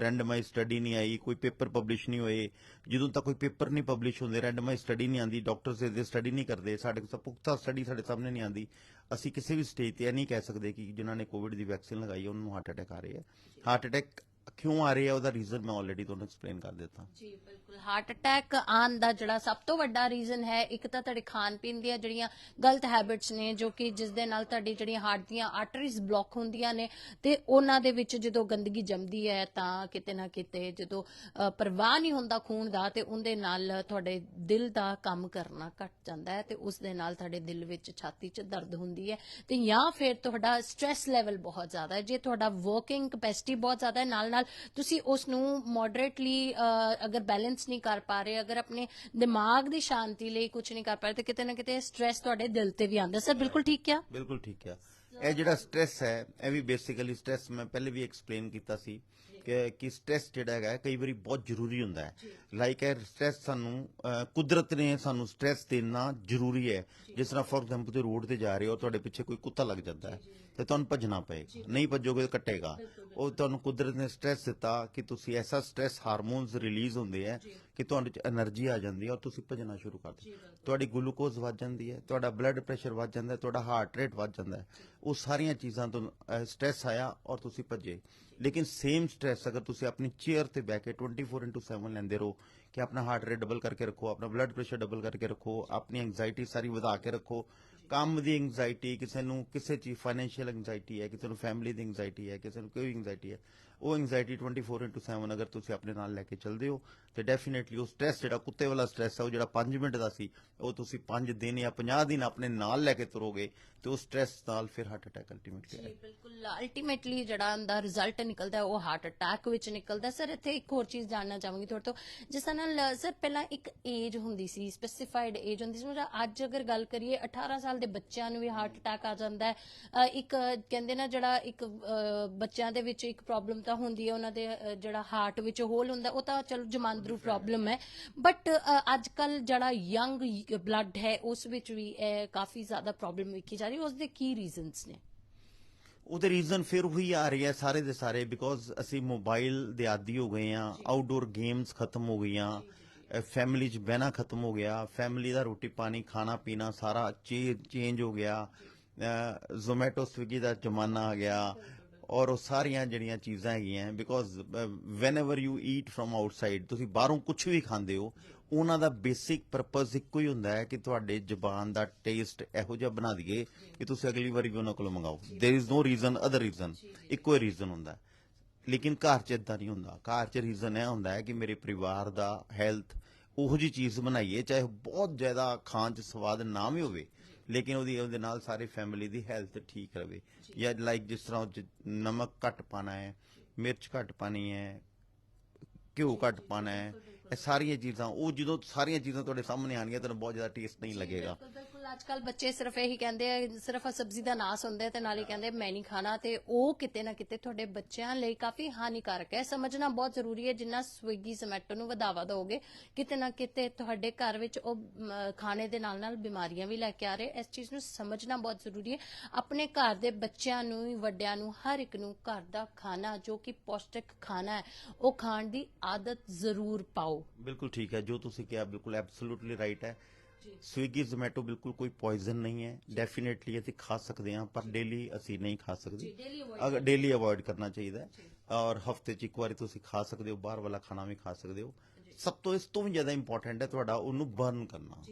Speaker 2: ਰੈਂਡਮਾਈਜ਼ ਸਟੱਡੀ ਨਹੀਂ ਆਈ, ਕੋਈ ਪੇਪਰ ਪਬਲਿਸ਼ ਨਹੀਂ ਹੋਏ, ਜਦੋਂ ਤੱਕ ਕੋਈ ਪੇਪਰ ਨਹੀਂ ਪਬਲਿਸ਼ ਹੁੰਦੇ ਰੈਂਡਮਾਈਜ਼ ਸਟੱਡੀ ਨਹੀਂ ਆਂਦੀ ਡਾਕਟਰਸ ਇਹਦੇ ਸਟੱਡੀ ਨਹੀਂ ਕਰਦੇ, ਸਾਡੇ ਕੋਲ ਪੁਖਤਾ ਸਟੱਡੀ ਸਾਡੇ ਸਾਹਮਣੇ ਨਹੀਂ ਆਂਦੀ ਅਸੀਂ ਕਿਸੇ ਵੀ ਸਟੇਜ ਤੇ ਇਹ ਨਹੀਂ ਕਹਿ ਸਕਦੇ ਕਿ ਜਿਨ੍ਹਾਂ ਨੇ ਕੋਵਿਡ ਦੀ ਵੈਕਸੀਨ ਲਗਾਈ ਹੈ ਉਹਨਾਂ ਨੂੰ ਹਾਰਟ ਅਟੈਕ ਆ ਰਿਹਾ ਹੈ। ਹਾਰਟ ਅਟੈਕ ਕਿਉਂ ਆ ਰਿਹਾ ਉਹਦਾ ਰੀਜ਼ਨ ਮੈਂ ਆਲਰੇਡੀ ਤੁਹਾਨੂੰ ਐਕਸਪਲੇਨ ਕਰ ਦਿੱਤਾ।
Speaker 1: ਜੀ ਬਿਲਕੁਲ। ਹਾਰਟ ਅਟੈਕ ਆਉਣ ਦਾ ਜਿਹੜਾ ਸਭ ਤੋਂ ਵੱਡਾ ਰੀਜ਼ਨ ਹੈ ਇੱਕ ਤਾਂ ਤੁਹਾਡੇ ਖਾਣ ਪੀਣ ਦੀਆਂ ਜਿਹੜੀਆਂ ਗਲਤ ਹੈਬਿਟਸ ਨੇ ਜੋ ਕਿ ਜਿਸ ਦੇ ਨਾਲ ਤੁਹਾਡੀ ਜਿਹੜੀਆਂ ਹਾਰਟ ਦੀਆਂ ਆਰਟਰੀਜ਼ ਬਲੌਕ ਹੁੰਦੀਆਂ ਨੇ ਤੇ ਉਹਨਾਂ ਦੇ ਵਿੱਚ ਜਦੋਂ ਗੰਦਗੀ ਜੰਮਦੀ ਹੈ ਤਾਂ ਕਿਤੇ ਨਾ ਕਿਤੇ ਜਦੋਂ ਅ, ਪ੍ਰਵਾਹ ਨਹੀਂ ਹੁੰਦਾ ਖੂਨ ਦਾ ਤੇ ਉਹਦੇ ਨਾਲ ਤੁਹਾਡੇ ਦਿਲ ਦਾ ਕੰਮ ਕਰਨਾ ਘਟ ਜਾਂਦਾ ਹੈ ਤੇ ਉਸ ਦੇ ਨਾਲ ਤੁਹਾਡੇ ਦਿਲ ਵਿੱਚ ਛਾਤੀ 'ਚ ਦਰਦ ਹੁੰਦੀ ਹੈ ਤੇ ਜਾਂ ਫਿਰ ਤੁਹਾਡਾ ਸਟ੍ਰੈਸ ਲੈਵਲ ਬਹੁਤ ਜ਼ਿਆਦਾ ਹੈ। ਜੇ ਤੁਹਾਡਾ ਵਰਕਿੰਗ ਕਪੈਸਿਟੀ ਬਹੁਤ ਜ਼ਿਆਦਾ ਹੈ ਨਾਲ ਨਾਲ ਤੁਸੀਂ ਉਸ ਨੂੰ ਮੋਡਰੇਟਲੀ ਅਗਰ ਬੈਲੈਂਸ ਨਹੀਂ ਕਰ ਪਾ ਰਹੇ, ਅਗਰ ਆਪਣੇ ਦਿਮਾਗ ਦੀ ਸ਼ਾਂਤੀ ਲਈ ਕੁਝ ਨਹੀਂ ਕਰ ਪਾ ਰਹੇ, ਤੇ ਕਿਤੇ ਨਾ ਕਿਤੇ ਸਟ੍ਰੈਸ ਤੁਹਾਡੇ ਦਿਲ ਤੇ ਵੀ ਆਉਂਦਾ। ਸਰ ਬਿਲਕੁਲ ਠੀਕ ਆ
Speaker 2: ਬਿਲਕੁਲ ਠੀਕ ਹੈ ਇਹ ਜਿਹੜਾ ਸਟ੍ਰੈਸ ਹੈ, ਇਹ ਵੀ ਬੇਸਿਕਲੀ ਸਟ੍ਰੈਸ ਮੈਂ ਪਹਿਲੇ ਵੀ ਐਕਸਪਲੇਨ ਕੀਤਾ ਸੀ। ਕਿ ਸਟ्रेस ਜਿਹੜਾ ਹੈਗਾ ਕਈ ਵਾਰੀ ਬਹੁਤ ਜ਼ਰੂਰੀ ਹੁੰਦਾ ਹੈ। ਲਾਈਕ ਹੈ ਸਟ्रेस ਸਾਨੂੰ ਕੁਦਰਤ ਨੇ ਸਾਨੂੰ ਸਟ्रेस ਦੇਣਾ ਜ਼ਰੂਰੀ ਹੈ। ਜਿਸ ਤਰ੍ਹਾਂ ਫੋਰ ਐਗਜ਼ਾਮਪਲ ਤੇ ਰੋਡ ਤੇ ਜਾ ਰਹੇ ਹੋ ਤੁਹਾਡੇ ਪਿੱਛੇ ਕੋਈ ਕੁੱਤਾ ਲੱਗ ਜਾਂਦਾ ਹੈ ਤੇ ਤੁਹਾਨੂੰ ਭੱਜਣਾ ਪਏਗਾ। ਨਹੀਂ ਭੱਜੋਗੇ ਤਾਂ ਕੱਟੇਗਾ। ਉਹ ਤੁਹਾਨੂੰ ਕੁਦਰਤ ਨੇ ਸਟ्रेस ਦਿੱਤਾ ਕਿ ਤੁਸੀਂ ਐਸਾ ਸਟ्रेस ਹਾਰਮੋਨਸ ਰਿਲੀਜ਼ ਹੁੰਦੇ ਹੈ ਕਿ ਤੁਹਾਡੇ ਚ એનર્ਜੀ ਆ ਜਾਂਦੀ ਹੈ ਔਰ ਤੁਸੀਂ ਭੱਜਣਾ ਸ਼ੁਰੂ ਕਰ ਦਿੰਦੇ ਤੁਹਾਡੀ ਗਲੂਕੋਜ਼ ਵੱਧ ਜਾਂਦੀ ਹੈ ਤੁਹਾਡਾ ਬਲੱਡ ਪ੍ਰੈਸ਼ਰ ਵੱਧ ਜਾਂਦਾ ਹੈ ਤੁਹਾਡਾ ਹਾਰਟ ਰੇਟ ਵੱਧ ਜਾਂਦਾ ਹੈ। ਉਹ ਸਾਰੀਆਂ ਚੀਜ਼ਾਂ ਤੋਂ ਸਟ्रेस ਆਇਆ ਔਰ ਤੁਸੀਂ ਭੱਜੇ। ਲੇਕਿਨ ਸੇਮ ਸਟ੍ਰੈਸ ਅਗਰ ਤੁਸੀਂ ਆਪਣੀ ਚੇਅਰ ਤੇ ਬਹਿ ਕੇ 24/7 ਲੈਂਦੇ ਰਹੋ, ਕਿ ਆਪਣਾ ਹਾਰਟ ਰੇਟ ਡਬਲ ਕਰਕੇ ਰੱਖੋ, ਆਪਣਾ ਬਲੱਡ ਪ੍ਰੈਸ਼ਰ ਡਬਲ ਕਰਕੇ ਰੱਖੋ, ਆਪਣੀ ਐਂਗਜ਼ਾਇਟੀ ਸਾਰੀ ਵਧਾ ਕੇ ਰੱਖੋ, ਕੰਮ ਦੀ ਐਂਗਜ਼ਾਇਟੀ ਕਿਸੇ ਨੂੰ, ਕਿਸੇ ਚੀਜ਼ ਫਾਈਨੈਂਸ਼ੀਅਲ ਐਂਗਜ਼ਾਇਟੀ ਹੈ, ਕਿਸੇ ਨੂੰ ਫੈਮਿਲੀ ਦੀ ਐਂਗਜ਼ਾਇਟੀ ਹੈ, ਕਿਸੇ ਨੂੰ ਕੋਈ ਐਂਗਜ਼ਾਇਟੀ ਹੈ ਉਹ ਐਂਗਜ਼ਾਇਟੀ 24/7 ਅਗਰ ਤੁਸੀਂ ਆਪਣੇ ਨਾਲ ਲੈ ਕੇ ਚੱਲਦੇ ਹੋ ਤੇ ਡੈਫੀਨਿਟਲੀ ਉਹ ਸਟ੍ਰੈਸ ਜਿਹੜਾ ਕੁੱਤੇ ਵਾਲਾ ਸਟ੍ਰੈਸ ਹੈ ਉਹ ਜਿਹੜਾ 5 ਮਿੰਟ ਦਾ ਸੀ ਉਹ ਤੁਸੀਂ 5 ਦਿਨ ਜਾਂ 50 ਦਿਨ ਆਪਣੇ ਨਾਲ ਲੈ ਕੇ ਤੁਰੋਗੇ ਤੇ ਉਹ ਸਟ੍ਰੈਸ ਨਾਲ ਫਿਰ ਹਾਰਟ ਅਟੈਕ ਅਲਟੀਮੇਟਲੀ
Speaker 1: ਜੀ ਬਿਲਕੁਲ। ਅਲਟੀਮੇਟਲੀ ਜਿਹੜਾ ਅੰਦਾ ਰਿਜ਼ਲਟ ਨਿਕਲਦਾ ਉਹ ਹਾਰਟ ਅਟੈਕ ਵਿੱਚ ਨਿਕਲਦਾ ਸਰ ਇੱਥੇ ਇੱਕ ਹੋਰ ਚੀਜ਼ ਜਾਣਨਾ ਚਾਹਾਂਗੀ ਤੁਹਾਡੇ ਤੋਂ। ਜਿਸ ਨਾਲ ਸਰ ਪਹਿਲਾਂ ਇੱਕ ਏਜ ਹੁੰਦੀ ਸੀ ਸਪੈਸੀਫਾਈਡ ਏਜ ਹੁੰਦੀ ਸੀ। ਮਤਲਬ ਅੱਜ ਅਗਰ ਗੱਲ ਕਰੀਏ 18 ਸਾਲ ਦੇ ਬੱਚਿਆਂ ਨੂੰ ਵੀ ਹਾਰਟ ਅਟੈਕ ਆ ਜਾਂਦਾ ਹੈ। ਇੱਕ ਕਹਿੰਦੇ ਨਾ ਜਿਹੜਾ ਇੱਕ ਬੱਚਿਆਂ ਦੇ ਵਿੱਚ ਇੱਕ ਪ੍ਰੋਬਲਮ ਤਾਂ ਹੁੰਦੀ ਹੈ ਉਹਨਾਂ ਦੇ ਅ, ਜਿਹੜਾ ਹਾਰਟ ਵਿੱਚ ਹੋਲ ਹੁੰਦਾ ਉਹ ਤਾਂ ਚਲੋ ਜਮਾਂਦਰੂ ਪ੍ਰੋਬਲਮ ਹੈ। ਬਟ ਅੱਜ ਕੱਲ ਜਿਹੜਾ ਯੰਗ ਬਲੱਡ ਹੈ ਉਸ ਵਿੱਚ ਵੀ ਇਹ ਕਾਫੀ ਜ਼ਿਆਦਾ ਪ੍ਰੋਬਲਮ ਵੇਖੀ ਜਾ ਰਹੀ ਹੈ। ਉਸ ਦੇ ਕੀ ਰੀਜ਼ਨਸ ਨੇ?
Speaker 2: ਉਹਦੇ ਰੀਜ਼ਨ ਫਿਰ ਉਹੀ ਆ ਰਹੀ ਹੈ ਸਾਰੇ ਦੇ ਸਾਰੇ ਬਿਕੋਜ਼ ਅਸੀਂ ਮੋਬਾਈਲ ਦੇ ਆਦੀ ਹੋ ਗਏ ਆ ਆਊਟਡੋਰ ਗੇਮਸ ਖਤਮ ਹੋ ਗਈਆਂ ਫੈਮਿਲੀ 'ਚ ਬਹਿਣਾ ਖਤਮ ਹੋ ਗਿਆ ਫੈਮਿਲੀ ਦਾ ਰੋਟੀ ਪਾਣੀ ਖਾਣਾ ਪੀਣਾ ਸਾਰਾ ਚੇਂਜ ਹੋ ਗਿਆ ਜ਼ੋਮੈਟੋ ਸਵਿਗੀ ਦਾ ਜ਼ਮਾਨਾ ਆ ਗਿਆ ਔਰ ਉਹ ਸਾਰੀਆਂ ਜਿਹੜੀਆਂ ਚੀਜ਼ਾਂ ਹੈਗੀਆਂ because whenever you eat from outside ਤੁਸੀਂ ਬਾਹਰੋਂ ਕੁਝ ਵੀ ਖਾਂਦੇ ਹੋ ਉਹਨਾਂ ਦਾ ਬੇਸਿਕ ਪਰਪਸ ਇੱਕੋ ਹੀ ਹੁੰਦਾ ਹੈ ਕਿ ਤੁਹਾਡੇ ਜ਼ਬਾਨ ਦਾ ਟੇਸਟ ਇਹੋ ਜਿਹਾ ਬਣਾ ਦਈਏ ਕਿ ਤੁਸੀਂ ਅਗਲੀ ਵਾਰੀ ਵੀ ਉਹਨਾਂ ਕੋਲੋਂ ਮੰਗਾਓ there is no reason other reason ਇੱਕੋ ਹੀ ਰੀਜ਼ਨ ਹੁੰਦਾ ਹੈ। ਲੇਕਿਨ ਘਰ 'ਚ ਇਦਾਂ ਨਹੀਂ ਹੁੰਦਾ ਘਰ 'ਚ ਰੀਜ਼ਨ ਇਹ ਹੁੰਦਾ ਹੈ ਕਿ ਮੇਰੇ ਪਰਿਵਾਰ ਦਾ ਹੈਲਥ ਉਹੋ ਜੀ ਚੀਜ਼ ਬਣਾਈਏ ਚਾਹੇ ਬਹੁਤ ਜ਼ਿਆਦਾ ਖਾਣ 'ਚ ਸਵਾਦ ਨਾ ਵੀ ਹੋਵੇ ਲੇਕਿਨ ਉਹਦੀ ਉਹਦੇ ਨਾਲ ਸਾਰੇ ਫੈਮਿਲੀ ਦੀ ਹੈਲਥ ਠੀਕ ਰਵੇ। ਜਾਂ ਲਾਈਕ ਜਿਸ ਤਰ੍ਹਾਂ ਨਮਕ ਘੱਟ ਪਾਣਾ ਹੈ ਮਿਰਚ ਘੱਟ ਪਾਣੀ ਹੈ ਘਿਓ ਘੱਟ ਪਾਣਾ ਹੈ ਇਹ ਸਾਰੀਆਂ ਚੀਜ਼ਾਂ ਉਹ ਜਦੋਂ ਸਾਰੀਆਂ ਚੀਜ਼ਾਂ ਤੁਹਾਡੇ ਸਾਹਮਣੇ ਆਣਗੀਆਂ ਤੁਹਾਨੂੰ ਬਹੁਤ ਜ਼ਿਆਦਾ ਟੇਸਟ ਨਹੀਂ ਲੱਗੇਗਾ।
Speaker 1: ਬਿਲਕੁਲ ਅੱਜ ਕੱਲ ਬੱਚੇ ਸਿਰਫ ਇਹੀ ਕਹਿੰਦੇ ਆ, ਸਿਰਫ ਸਬਜ਼ੀ ਦਾ ਨਾਂ ਸੁਣਦੇ ਤੇ ਨਾਲ ਹੀ ਕਹਿੰਦੇ ਮੈਂ ਨਹੀਂ ਖਾਣਾ ਤੇ ਉਹ ਕਿਤੇ ਨਾ ਕਿਤੇ ਤੁਹਾਡੇ ਬੱਚਿਆਂ ਲਈ ਕਾਫੀ ਹਾਨੀਕਾਰਕ ਹੈ। ਸਮਝਣਾ ਬਹੁਤ ਜ਼ਰੂਰੀ ਹੈ, ਜਿੰਨਾ ਸਵਿਗੀ ਜ਼ੋਮੈਟੋ ਨੂੰ ਵਧਾਵਾ ਦਿਓਗੇ, ਕਿਤੇ ਨਾ ਕਿਤੇ ਤੁਹਾਡੇ ਘਰ ਵਿੱਚ ਉਹ ਖਾਣੇ ਦੇ ਨਾਲ ਨਾਲ ਬਿਮਾਰੀਆਂ ਵੀ ਲੈ ਕੇ ਆ ਰਹੇ। ਇਸ ਚੀਜ਼ ਨੂੰ ਸਮਝਣਾ ਬਹੁਤ ਜ਼ਰੂਰੀ ਹੈ। ਆਪਣੇ ਘਰ ਦੇ ਬੱਚਿਆਂ ਨੂੰ ਵੀ, ਵੱਡਿਆਂ ਨੂੰ, ਹਰ ਇੱਕ ਨੂੰ ਘਰ ਦਾ ਖਾਣਾ, ਜੋ ਕਿ ਪੌਸ਼ਟਿਕ ਖਾਣਾ ਹੈ, ਉਹ ਖਾਣ ਦੀ ਆਦਤ ਜ਼ਰੂਰ ਪਾਓ।
Speaker 2: ਬਿਲਕੁਲ ਠੀਕ ਹੈ। ਜੋ ਤੁਸੀਂ ਕਿਹਾ, ਬਿਲਕੁਲ ਐਬਸੋਲੂਟਲੀ ਰਾਈਟ ਹੈ। ਸਵਿਗੀ ਜ਼ੋਮੈਟੋ ਬਿਲਕੁਲ ਕੋਈ ਪੋਇਜ਼ਨ ਨਹੀਂ ਹੈ। ਡੈਫੀਨਿਟਲੀ ਅਸੀਂ ਖਾ ਸਕਦੇ ਹਾਂ ਪਰ ਡੇਲੀ ਅਸੀਂ ਨਹੀਂ ਖਾ ਸਕਦੇ। ਅਗਰ ਡੇਲੀ ਅਵੋਇਡ ਕਰਨਾ ਚਾਹੀਦਾ ਹੈ। ਔਰ ਹਫ਼ਤੇ 'ਚ ਇੱਕ ਵਾਰੀ ਤੁਸੀਂ ਖਾ ਸਕਦੇ ਹੋ ਬਾਹਰ ਵਾਲਾ ਖਾਣਾ ਵੀ ਖਾ ਸਕਦੇ ਹੋ। ਸਭ ਤੋਂ ਇਸ ਤੋਂ ਵੀ ਜ਼ਿਆਦਾ ਇੰਪੋਰਟੈਂਟ ਹੈ ਤੁਹਾਡਾ ਉਹਨੂੰ ਬਰਨ ਕਰਨਾ।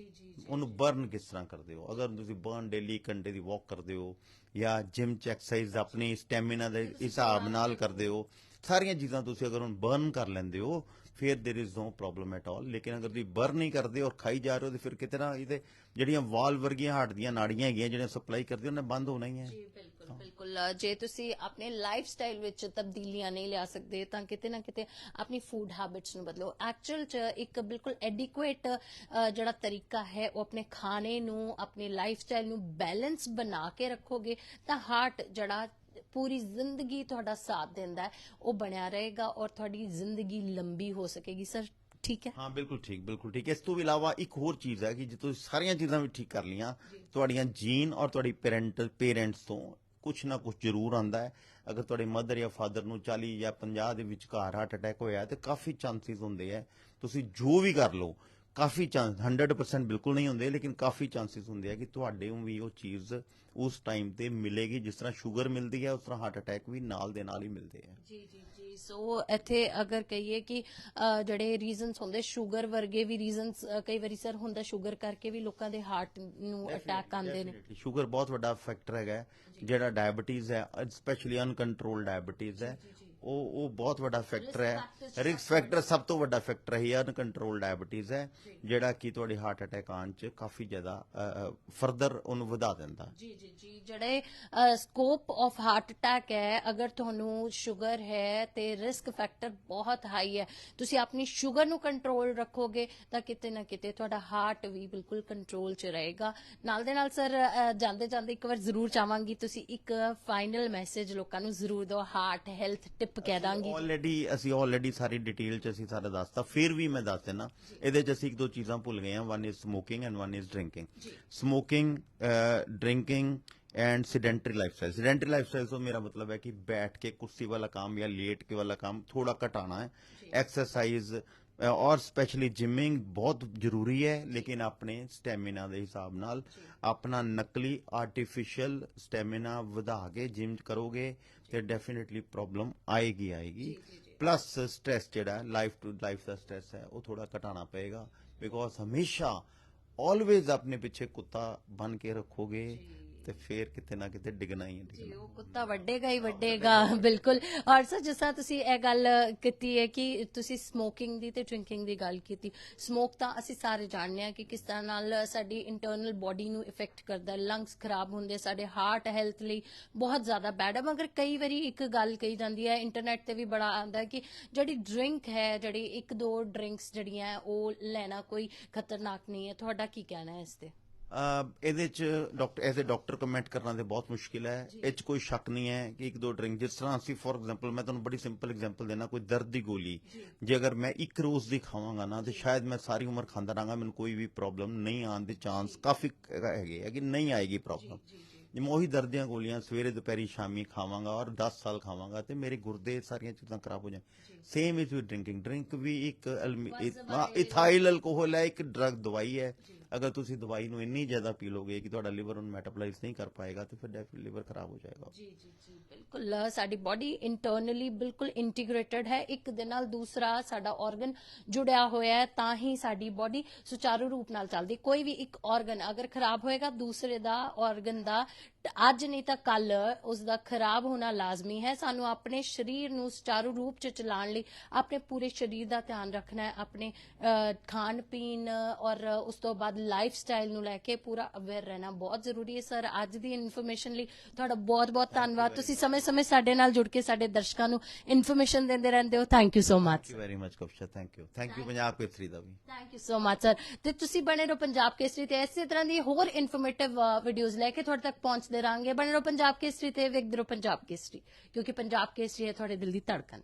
Speaker 2: ਉਹਨੂੰ ਬਰਨ ਕਿਸ ਤਰ੍ਹਾਂ ਕਰਦੇ ਹੋ? ਅਗਰ ਤੁਸੀਂ ਬਰਨ ਡੇਲੀ ਘੰਟੇ ਦੀ ਵਾਕ ਕਰਦੇ ਹੋ ਜਾਂ ਜਿਮ 'ਚ ਐਕਸਰਸਾਈਜ਼ ਆਪਣੀ ਸਟੈਮਿਨਾ ਦੇ ਹਿਸਾਬ ਨਾਲ ਕਰਦੇ ਹੋ ਸਾਰੀਆਂ ਚੀਜ਼ਾਂ ਤੁਸੀਂ ਅਗਰ ਹੁਣ ਬਰਨ ਕਰ ਲੈਂਦੇ ਹੋ ਫਿਰ there is no problem at all ਲੇਕਿਨ ਅਗਰ ਤੁਸੀਂ ਬਰਨ ਨਹੀਂ ਕਰਦੇ ਔਰ ਖਾਈ ਜਾ ਰਹੇ ਹੋ ਤੇ ਫਿਰ ਕਿਤੇ ਨਾ ਇਹਦੇ ਜਿਹੜੀਆਂ ਵਾਲ ਵਰਗੀਆਂ ਹਾਰਟ ਦੀਆਂ ਨਾੜੀਆਂ ਹੈਗੀਆਂ ਜਿਹੜੀਆਂ ਸਪਲਾਈ ਕਰਦੀਆਂ ਉਹਨਾਂ ਬੰਦ ਹੋਣਾ ਹੀ ਹੈ
Speaker 1: ਜੀ ਬਿਲਕੁਲ ਬਿਲਕੁਲ ਅ, ਜੇ ਤੁਸੀਂ ਆਪਣੇ ਲਾਈਫ ਸਟਾਈਲ ਵਿੱਚ ਤਬਦੀਲੀਆਂ ਨਹੀਂ ਲਿਆ ਸਕਦੇ ਤਾਂ ਕਿਤੇ ਨਾ ਕਿਤੇ ਆਪਣੀ ਫੂਡ ਹੈਬਿਟਸ ਨੂੰ ਬਦਲੋ ਐਕਚੁਅਲ ਚ ਇੱਕ ਬਿਲਕੁਲ ਐਡਿਕੁਏਟ ਜਿਹੜਾ ਤਰੀਕਾ ਹੈ ਉਹ ਆਪਣੇ ਖਾਣੇ ਨੂੰ ਆਪਣੀ ਲਾਈਫ ਸਟਾਈਲ ਨੂੰ ਬੈਲੈਂਸ ਬਣਾ ਕੇ ਰੱਖੋਗੇ ਤਾਂ ਹਾਰਟ ਜਿਹੜਾ ਪੂਰੀ ਜ਼ਿੰਦਗੀ ਤੁਹਾਡਾ ਸਾਥ ਦਿੰਦਾ ਹੈ ਉਹ ਬਣਿਆ ਰਹੇਗਾ ਔਰ ਤੁਹਾਡੀ ਜ਼ਿੰਦਗੀ ਲੰਬੀ ਹੋ ਸਕੇਗੀ। ਸਰ ਠੀਕ ਹੈ?
Speaker 2: ਹਾਂ ਬਿਲਕੁਲ ਠੀਕ ਬਿਲਕੁਲ ਠੀਕ। ਇਸ ਤੋਂ ਇਲਾਵਾ ਇੱਕ ਹੋਰ ਚੀਜ਼ ਹੈ ਕਿ ਜੇ ਤੁਸੀਂ ਸਾਰੀਆਂ ਚੀਜ਼ਾਂ ਵੀ ਠੀਕ ਕਰ ਲੀਆਂ ਤੁਹਾਡੀਆਂ ਜੀਨ ਔਰ ਤੁਹਾਡੀ ਪੈਰੈਂਟਲ ਪੇਰੈਂਟਸ ਤੋਂ ਕੁਛ ਨਾ ਕੁਛ ਜ਼ਰੂਰ ਆਂਦਾ ਹੈ। ਅਗਰ ਤੁਹਾਡੇ ਮਦਰ ਜਾਂ ਫਾਦਰ ਨੂੰ 40 ਜਾਂ 50 ਦੇ ਵਿਚਕਾਰ ਹਾਰਟ ਅਟੈਕ ਹੋਇਆ ਤੇ ਕਾਫੀ ਚਾਂਸਸ ਹੁੰਦੇ ਆ ਤੁਸੀਂ ਜੋ ਵੀ ਕਰ ਲਓ ਕਾਫੀ ਚਾਂਸ 100% ਬਿਲਕੁਲ ਨਹੀਂ ਹੁੰਦੇ ਲੇਕਿਨ ਕਾਫੀ ਚਾਂਸਸ ਹੁੰਦੇ ਆ ਕਿ ਤੁਹਾਡੇ ਨੂੰ ਵੀ ਉਹ ਚੀਜ਼ ਉਸ ਟਾਈਮ ਤੇ ਮਿਲੇਗੀ ਜਿਸ ਤਰ੍ਹਾਂ ਸ਼ੂਗਰ ਮਿਲਦੀ ਹੈ ਉਸ ਤਰ੍ਹਾਂ ਹਾਰਟ ਅਟੈਕ ਵੀ ਨਾਲ ਦੇ ਨਾਲ ਹੀ ਮਿਲਦੇ ਆ।
Speaker 1: ਜੀ ਜੀ ਜੀ। ਸੋ ਇੱਥੇ ਅਗਰ ਕਹੀਏ ਕਿ ਜਿਹੜੇ ਰੀਜ਼ਨਸ ਹੁੰਦੇ ਸ਼ੂਗਰ ਵਰਗੇ ਵੀ ਰੀਜ਼ਨਸ ਕਈ ਵਾਰੀ ਸਰ ਹੁੰਦਾ ਸ਼ੂਗਰ ਕਰਕੇ ਵੀ ਲੋਕਾਂ ਦੇ ਹਾਰਟ ਨੂੰ ਅਟੈਕ ਆਉਂਦੇ ਨੇ।
Speaker 2: ਸ਼ੂਗਰ ਬਹੁਤ ਵੱਡਾ ਫੈਕਟਰ ਹੈਗਾ। ਜਿਹੜਾ ਡਾਇਬੀਟੀਜ਼ ਹੈ ਸਪੈਸ਼ਲੀ ਅਨਕੰਟਰੋਲ ਡਾਇਬੀਟੀਜ਼ ਹੈ। ਉਹ ਉਹ ਬਹੁਤ ਵੱਡਾ ਫੈਕਟਰ ਹੈ। ਰਿਸਕ ਫੈਕਟਰ ਸਭ ਤੋਂ ਵੱਡਾ ਫੈਕਟਰ ਹੈ ਅਨਕੰਟਰੋਲ ਡਾਇਬੀਟੀਜ਼ ਹੈ ਜਿਹੜਾ ਕਿ ਤੁਹਾਡੇ ਹਾਰਟ ਅਟੈਕ ਆਉਣ ਚ ਕਾਫੀ ਜ਼ਿਆਦਾ ਫਰਦਰ ਉਹਨੂੰ ਵਧਾ ਦਿੰਦਾ।
Speaker 1: ਜੀ ਜੀ ਜੀ ਜਿਹੜੇ ਸਕੋਪ ਆਫ ਹਾਰਟ ਅਟੈਕ ਹੈ ਅਗਰ ਤੁਹਾਨੂੰ ਸ਼ੂਗਰ ਹੈ ਤੇ ਰਿਸਕ ਫੈਕਟਰ ਬਹੁਤ ਹਾਈ ਹੈ। ਤੁਸੀਂ ਆਪਣੀ ਸ਼ੂਗਰ ਨੂੰ ਕੰਟਰੋਲ ਰੱਖੋਗੇ ਤਾਂ ਕਿਤੇ ਨਾ ਕਿਤੇ ਤੁਹਾਡਾ ਹਾਰਟ ਵੀ ਬਿਲਕੁਲ ਕੰਟਰੋਲ 'ਚ ਰਹੇਗਾ। ਨਾਲ ਦੇ ਨਾਲ ਸਰ ਜਾਂਦੇ ਜਾਂਦੇ ਇੱਕ ਵਾਰ ਜ਼ਰੂਰ ਚਾਹਾਂਗੀ ਤੁਸੀਂ ਇੱਕ ਫਾਈਨਲ ਮੈਸੇਜ ਲੋਕਾਂ ਨੂੰ ਜ਼ਰੂਰ ਦਿਓ ਹਾਰਟ ਹੈਲਥ ਟਿਪ ਕਹਿ ਦਾਂਗੀ।
Speaker 2: ਆਲਰੇਡੀ ਅਸੀਂ ਆਲਰੇਡੀ ਸਾਰੀ ਡਿਟੇਲ ਚ ਅਸੀਂ ਸਾਰਾ ਦੱਸਤਾ। ਫਿਰ ਵੀ ਮੈਂ ਦੱਸ ਦੇਣਾ ਇਹਦੇ ਚ ਅਸੀਂ ਇੱਕ ਦੋ ਚੀਜ਼ਾਂ ਭੁੱਲ ਗਏ ਹਾਂ। One is smoking and one is drinking smoking drinking and sedentary lifestyle sedentary lifestyle ਤੋਂ ਮੇਰਾ ਮਤਲਬ ਹੈ ਕਿ ਬੈਠ ਕੇ ਕੁਰਸੀ ਵਾਲਾ ਕੰਮ ਜਾਂ ਲੇਟ ਕੇ ਵਾਲਾ ਕੰਮ ਥੋੜਾ ਘਟਾਣਾ ਹੈ। ਐਕਸਰਸਾਈਜ਼ ਅ, ਔਰ ਸਪੈਸ਼ਲੀ ਜਿਮਿੰਗ ਬਹੁਤ ਜ਼ਰੂਰੀ ਹੈ ਲੇਕਿਨ ਆਪਣੇ ਸਟੈਮਿਨਾ ਦੇ ਹਿਸਾਬ ਨਾਲ ਆਪਣਾ ਨਕਲੀ ਆਰਟੀਫੀਸ਼ੀਅਲ ਸਟੈਮਿਨਾ ਵਧਾ ਕੇ ਜਿਮ ਕਰੋਗੇ ਤੇ ਡੈਫੀਨਿਟਲੀ ਪ੍ਰੋਬਲਮ ਆਏਗੀ ਆਏਗੀ ਪਲੱਸ ਸਟ੍ਰੈਸ ਜਿਹੜਾ ਲਾਈਫ ਟੂ ਲਾਈਫ ਦਾ ਸਟ੍ਰੈਸ ਹੈ ਉਹ ਥੋੜਾ ਘਟਾਉਣਾ ਪਏਗਾ ਬਿਕੋਜ਼ ਹਮੇਸ਼ਾ ਆਲਵੇਜ਼ ਆਪਣੇ ਪਿੱਛੇ ਕੁੱਤਾ ਬਨ ਕੇ ਰੱਖੋਗੇ ਤੇ ਫੇਰ ਕਿਤੇ ਨਾ ਕਿਤੇ ਡਿੱਗਣਾ ਹੀ ਹੈ
Speaker 1: ਜੀ, ਉਹ ਕੁੱਤਾ ਵੱਡੇਗਾ ਹੀ ਵੱਡੇਗਾ, ਬਿਲਕੁਲ। ਔਰ ਸਰ, ਜਿਸ ਤਰ੍ਹਾਂ ਤੁਸੀਂ ਇਹ ਗੱਲ ਕੀਤੀ ਹੈ ਕਿ ਤੁਸੀਂ ਸਮੋਕਿੰਗ ਦੀ ਤੇ ਡਰਿੰਕਿੰਗ ਦੀ ਗੱਲ ਕੀਤੀ ਸਮੋਕ ਤਾਂ ਅਸੀਂ ਸਾਰੇ ਜਾਣਦੇ ਹਾਂ ਕਿ ਕਿਸ ਤਰ੍ਹਾਂ ਨਾਲ ਸਾਡੀ ਇੰਟਰਨਲ ਬਾਡੀ ਨੂੰ ਇਫੈਕਟ ਕਰਦਾ ਲੰਗਸ ਖਰਾਬ ਹੁੰਦੇ, ਸਾਡੇ ਹਾਰਟ ਹੈਲਥ ਲਈ ਬਹੁਤ ਜ਼ਿਆਦਾ ਬੈਡ ਹੈ ਮਗਰ ਕਈ ਵਾਰੀ ਇੱਕ ਗੱਲ ਕਹੀ ਜਾਂਦੀ ਹੈ ਇੰਟਰਨੈਟ ਤੇ ਵੀ ਬੜਾ ਆਉਂਦਾ ਕਿ ਜਿਹੜੀ ਡਰਿੰਕ ਹੈ, ਜਿਹੜੀ ਇੱਕ ਦੋ ਡਰਿੰਕਸ ਜਿਹੜੀਆਂ ਉਹ ਲੈਣਾ ਕੋਈ ਖਤਰਨਾਕ ਨਹੀਂ ਹੈ। ਤੁਹਾਡਾ ਕੀ ਕਹਿਣਾ ਹੈ ਇਸ ਤੇ?
Speaker 2: ਇਹਦੇ ਚ doctor as a doctor comment ਕਰਨਾ ਤੇ ਬਹੁਤ ਮੁਸ਼ਕਿਲ ਹੈ। ਇਹ ਚ ਕੋਈ ਸ਼ੱਕ ਨਹੀਂ ਹੈ ਕਿ ਇੱਕ ਦੋ ਡਰਿੰਕ ਜਿਸ ਤਰ੍ਹਾਂ ਅਸੀਂ ਫੋਰ ਐਗਜ਼ਾਮਪਲ ਮੈਂ ਤੁਹਾਨੂੰ ਬੜੀ ਸਿੰਪਲ ਐਗਜ਼ਾਮਪਲ ਦੇਣਾ ਕੋਈ ਦਰਦ ਦੀ ਗੋਲੀ। ਜੇ। ਅਗਰ ਮੈਂ ਇੱਕ ਰੋਜ਼ ਦੀ ਖਾਵਾਂਗਾ ਨਾ ਤੇ ਸ਼ਾਇਦ ਮੈਂ ਸਾਰੀ ਉਮਰ ਖਾਂਦਾ ਰਹਾਂਗਾ ਮੈਨੂੰ ਕੋਈ ਵੀ ਪ੍ਰੋਬਲਮ ਨਹੀਂ ਆਉਣ ਦੇ ਚਾਂਸ ਕਾਫੀ ਹੈਗੇ ਹੈ ਕਿ ਨਹੀਂ ਆਏਗੀ ਪ੍ਰੋਬਲਮ ਜੇ ਮੈਂ ਉਹੀ ਦਰਦ ਦੀਆਂ ਗੋਲੀਆਂ ਸਵੇਰੇ ਦੁਪਹਿਰੀ ਸ਼ਾਮੀ ਖਾਵਾਂਗਾ ਔਰ 10 ਸਾਲ ਖਾਵਾਂਗਾ ਤੇ ਮੇਰੇ ਗੁਰਦੇ ਸਾਰੀਆਂ ਚੀਜ਼ਾਂ ਖਰਾਬ ਹੋ ਜਾਣ। Same is with drinking drink ਵੀ ਇੱਕ ਇਥਾਈਲ ਅਲਕੋਹਲ ਹੈ ਇੱਕ ਡਰਗ ਦਵਾਈ ਹੈ। ਅਗਰ ਤੁਸੀਂ ਦਵਾਈ ਨੂੰ ਇੰਨੀ ਜ਼ਿਆਦਾ ਪੀ ਲੋਗੇ ਕਿ ਤੁਹਾਡਾ ਲਿਵਰ ਉਹਨੂੰ ਮੈਟਾਬੋਲਾਈਜ਼ ਨਹੀਂ ਕਰ ਪਾਏਗਾ, ਤੇ ਫਿਰ ਡੈਫੀਨਿਟਲੀ ਲਿਵਰ ਖਰਾਬ ਹੋ ਜਾਏਗਾ।
Speaker 1: ਜੀ ਜੀ ਜੀ, ਬਿਲਕੁਲ। ਸਾਡੀ ਬਾਡੀ ਇੰਟਰਨਲੀ ਬਿਲਕੁਲ ਇੰਟੀਗ੍ਰੇਟਡ ਹੈ। ਇੱਕ ਦੇ ਨਾਲ ਦੂਸਰਾ ਸਾਡਾ ਆਰਗਨ ਜੁੜਿਆ ਹੋਇਆ ਹੈ, ਤਾਂ ਹੀ ਸਾਡੀ ਬਾਡੀ ਸੁਚਾਰੂ ਰੂਪ ਨਾਲ ਚੱਲਦੀ। ਕੋਈ ਵੀ ਇੱਕ ਆਰਗਨ ਅਗਰ ਖਰਾਬ ਹੋਏਗਾ, ਦੂਸਰੇ ਦਾ ਆਰਗਨ ਦਾ ਅੱਜ ਨਹੀਂ ਤਾਂ ਕੱਲ ਉਸ ਦਾ ਖਰਾਬ ਹੋਣਾ ਲਾਜ਼ਮੀ ਹੈ। ਸਾਨੂੰ ਆਪਣੇ ਸਰੀਰ ਨੂੰ ਸੁਚਾਰੂ ਰੂਪ ਚ ਚਲਾਉਣ ਲਈ ਆਪਣੇ ਪੂਰੇ ਸਰੀਰ ਦਾ ਧਿਆਨ ਰੱਖਣਾ ਹੈ। ਆਪਣੇ ਖਾਣ ਪੀਣ ਔਰ ਉਸ ਤੋਂ ਬਾਅਦ ਲਾਈਫ ਸਟਾਈਲ ਨੂੰ ਲੈ ਕੇ ਪੂਰਾ ਅਵੇਅਰ ਰਹਿਣਾ ਬਹੁਤ ਜ਼ਰੂਰੀ ਹੈ। ਸਰ ਅੱਜ ਦੀ ਇਨਫੋਰਮੇਸ਼ਨ ਲਈ ਤੁਹਾਡਾ ਬਹੁਤ ਬਹੁਤ ਧੰਨਵਾਦ। ਤੁਸੀਂ ਸਮੇਂ-ਸਮੇਂ ਸਾਡੇ ਨਾਲ ਜੁੜ ਕੇ ਸਾਡੇ ਦਰਸ਼ਕਾਂ ਨੂੰ ਇਨਫੋਰਮੇਸ਼ਨ ਦਿੰਦੇ ਰਹਿੰਦੇ ਹੋ। Thank you so much
Speaker 2: thank you very much Kapsha thank you thank you Punjab Kesari the we.
Speaker 1: Thank you so much sir ਤੇ ਤੁਸੀਂ ਬਣੇ ਰਹੋ ਪੰਜਾਬ ਕੇਸਰੀ ਤੇ। ਇਸੇ ਤਰ੍ਹਾਂ ਦੀ ਹੋਰ ਇਨਫੋਰਮੇਟਿਵ ਵੀਡੀਓਜ਼ ਲੈ ਕੇ ਤੁਹਾਡੇ ਤੱਕ ਦੇ ਰਾਂਗੇ, ਬਣੇ ਰਹੋ ਪੰਜਾਬ ਕੇਸਰੀ ਤੇ ਵੇਖਦੇ ਰਹੋ ਪੰਜਾਬ ਕੇਸਰੀ, ਕਿਉਂਕਿ ਪੰਜਾਬ ਕੇਸਰੀ ਹੈ ਤੁਹਾਡੇ ਦਿਲ ਦੀ ਧੜਕਨ